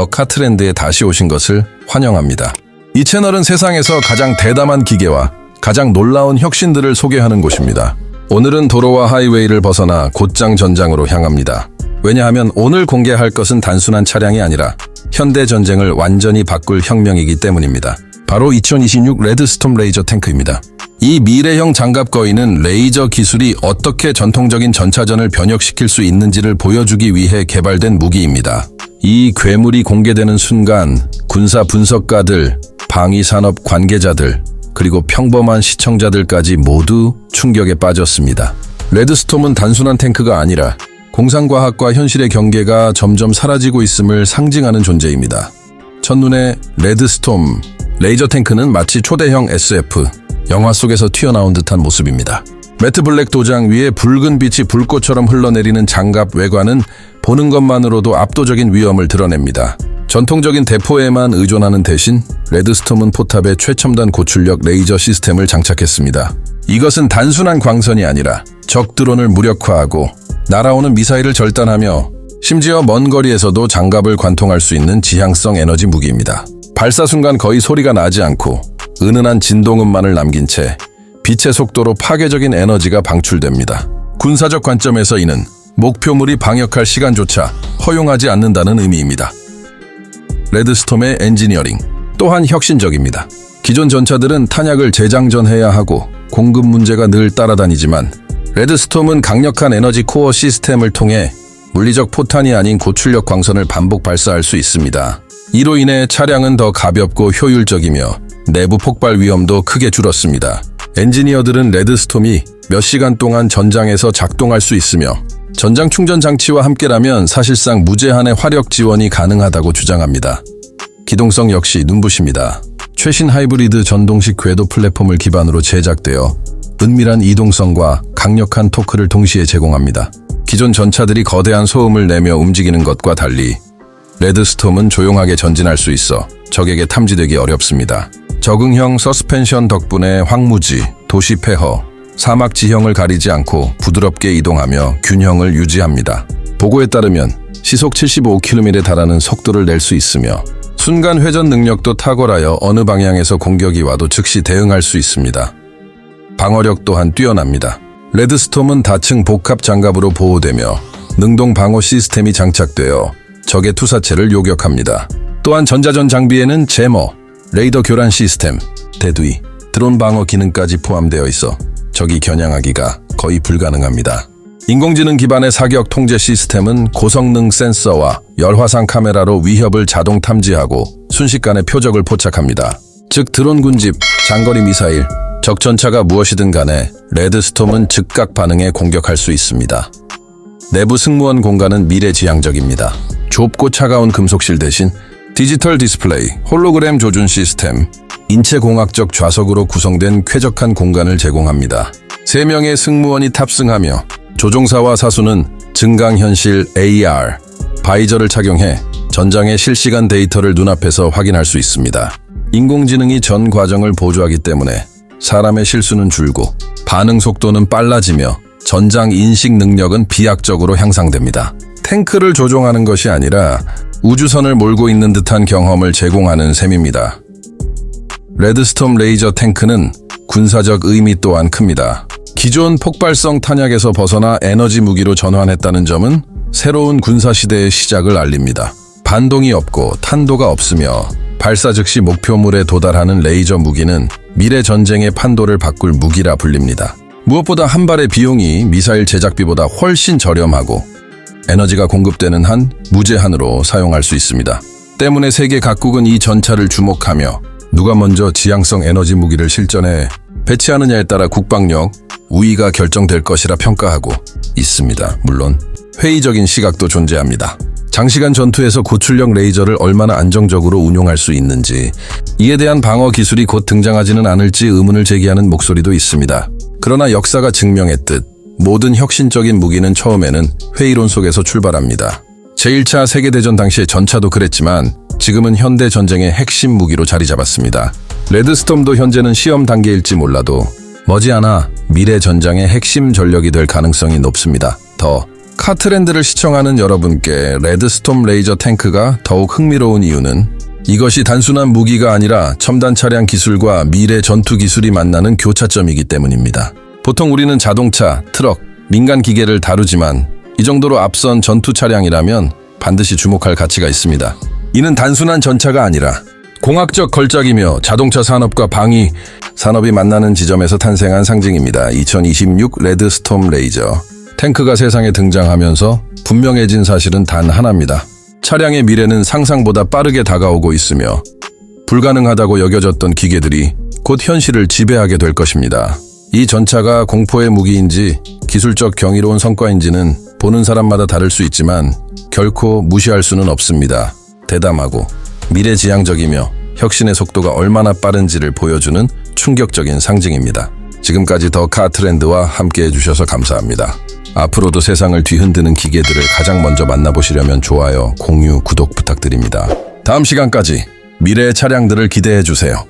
더 카트랜드에 다시 오신 것을 환영합니다. 이 채널은 세상에서 가장 대담한 기계와 가장 놀라운 혁신들을 소개하는 곳입니다. 오늘은 도로와 하이웨이를 벗어나 곧장 전장으로 향합니다. 왜냐하면 오늘 공개할 것은 단순한 차량이 아니라 현대 전쟁을 완전히 바꿀 혁명이기 때문입니다. 바로 2026 레드스톰 레이저 탱크입니다. 이 미래형 장갑 거인은 레이저 기술이 어떻게 전통적인 전차전을 변혁시킬 수 있는지를 보여주기 위해 개발된 무기입니다. 이 괴물이 공개되는 순간 군사 분석가들, 방위산업 관계자들, 그리고 평범한 시청자들까지 모두 충격에 빠졌습니다. 레드스톰은 단순한 탱크가 아니라 공상과학과 현실의 경계가 점점 사라지고 있음을 상징하는 존재입니다. 첫눈에 레드스톰, 레이저 탱크는 마치 초대형 SF, 영화 속에서 튀어나온 듯한 모습입니다. 매트 블랙 도장 위에 붉은 빛이 불꽃처럼 흘러내리는 장갑 외관은 보는 것만으로도 압도적인 위험을 드러냅니다. 전통적인 대포에만 의존하는 대신 레드스톰은 포탑에 최첨단 고출력 레이저 시스템을 장착했습니다. 이것은 단순한 광선이 아니라 적 드론을 무력화하고 날아오는 미사일을 절단하며 심지어 먼 거리에서도 장갑을 관통할 수 있는 지향성 에너지 무기입니다. 발사 순간 거의 소리가 나지 않고 은은한 진동음만을 남긴 채 빛의 속도로 파괴적인 에너지가 방출됩니다. 군사적 관점에서 이는 목표물이 방역할 시간조차 허용하지 않는다는 의미입니다. 레드스톰의 엔지니어링 또한 혁신적입니다. 기존 전차들은 탄약을 재장전해야 하고 공급 문제가 늘 따라다니지만 레드스톰은 강력한 에너지 코어 시스템을 통해 물리적 포탄이 아닌 고출력 광선을 반복 발사할 수 있습니다. 이로 인해 차량은 더 가볍고 효율적이며 내부 폭발 위험도 크게 줄었습니다. 엔지니어들은 레드스톰이 몇 시간 동안 전장에서 작동할 수 있으며 전장 충전 장치와 함께라면 사실상 무제한의 화력 지원이 가능하다고 주장합니다. 기동성 역시 눈부십니다. 최신 하이브리드 전동식 궤도 플랫폼을 기반으로 제작되어 은밀한 이동성과 강력한 토크를 동시에 제공합니다. 기존 전차들이 거대한 소음을 내며 움직이는 것과 달리 레드스톰은 조용하게 전진할 수 있어 적에게 탐지되기 어렵습니다. 적응형 서스펜션 덕분에 황무지, 도시 폐허, 사막 지형을 가리지 않고 부드럽게 이동하며 균형을 유지합니다. 보고에 따르면 시속 75km에 달하는 속도를 낼 수 있으며 순간 회전 능력도 탁월하여 어느 방향에서 공격이 와도 즉시 대응할 수 있습니다. 방어력 또한 뛰어납니다. 레드스톰은 다층 복합 장갑으로 보호되며 능동 방어 시스템이 장착되어 적의 투사체를 요격합니다. 또한 전자전 장비에는 제머, 레이더 교란 시스템, 대두이, 드론 방어 기능까지 포함되어 있어 적이 겨냥하기가 거의 불가능합니다. 인공지능 기반의 사격 통제 시스템은 고성능 센서와 열화상 카메라로 위협을 자동 탐지하고 순식간에 표적을 포착합니다. 즉 드론 군집, 장거리 미사일, 적 전차가 무엇이든 간에 레드스톰은 즉각 반응해 공격할 수 있습니다. 내부 승무원 공간은 미래지향적입니다. 좁고 차가운 금속실 대신 디지털 디스플레이, 홀로그램 조준 시스템, 인체공학적 좌석으로 구성된 쾌적한 공간을 제공합니다. 3명의 승무원이 탑승하며 조종사와 사수는 증강현실 AR, 바이저를 착용해 전장의 실시간 데이터를 눈앞에서 확인할 수 있습니다. 인공지능이 전 과정을 보조하기 때문에 사람의 실수는 줄고 반응 속도는 빨라지며 전장 인식 능력은 비약적으로 향상됩니다. 탱크를 조종하는 것이 아니라 우주선을 몰고 있는 듯한 경험을 제공하는 셈입니다. 레드스톰 레이저 탱크는 군사적 의미 또한 큽니다. 기존 폭발성 탄약에서 벗어나 에너지 무기로 전환했다는 점은 새로운 군사시대의 시작을 알립니다. 반동이 없고 탄도가 없으며 발사 즉시 목표물에 도달하는 레이저 무기는 미래 전쟁의 판도를 바꿀 무기라 불립니다. 무엇보다 한 발의 비용이 미사일 제작비보다 훨씬 저렴하고 에너지가 공급되는 한 무제한으로 사용할 수 있습니다. 때문에 세계 각국은 이 전차를 주목하며 누가 먼저 지향성 에너지 무기를 실전에 배치하느냐에 따라 국방력, 우위가 결정될 것이라 평가하고 있습니다. 물론 회의적인 시각도 존재합니다. 장시간 전투에서 고출력 레이저를 얼마나 안정적으로 운용할 수 있는지 이에 대한 방어 기술이 곧 등장하지는 않을지 의문을 제기하는 목소리도 있습니다. 그러나 역사가 증명했듯 모든 혁신적인 무기는 처음에는 회의론 속에서 출발합니다. 제1차 세계대전 당시의 전차도 그랬지만 지금은 현대 전쟁의 핵심 무기로 자리 잡았습니다. 레드스톰도 현재는 시험 단계일지 몰라도 머지않아 미래 전장의 핵심 전력이 될 가능성이 높습니다. 더 카트랜드를 시청하는 여러분께 레드스톰 레이저 탱크가 더욱 흥미로운 이유는 이것이 단순한 무기가 아니라 첨단 차량 기술과 미래 전투 기술이 만나는 교차점이기 때문입니다. 보통 우리는 자동차, 트럭, 민간 기계를 다루지만 이 정도로 앞선 전투 차량이라면 반드시 주목할 가치가 있습니다. 이는 단순한 전차가 아니라 공학적 걸작이며 자동차 산업과 방위 산업이 만나는 지점에서 탄생한 상징입니다. 2026 레드스톰 레이저 탱크가 세상에 등장하면서 분명해진 사실은 단 하나입니다. 차량의 미래는 상상보다 빠르게 다가오고 있으며 불가능하다고 여겨졌던 기계들이 곧 현실을 지배하게 될 것입니다. 이 전차가 공포의 무기인지 기술적 경이로운 성과인지는 보는 사람마다 다를 수 있지만 결코 무시할 수는 없습니다. 대담하고 미래지향적이며 혁신의 속도가 얼마나 빠른지를 보여주는 충격적인 상징입니다. 지금까지 더 카 트렌드와 함께 해주셔서 감사합니다. 앞으로도 세상을 뒤흔드는 기계들을 가장 먼저 만나보시려면 좋아요, 공유, 구독 부탁드립니다. 다음 시간까지 미래의 차량들을 기대해 주세요.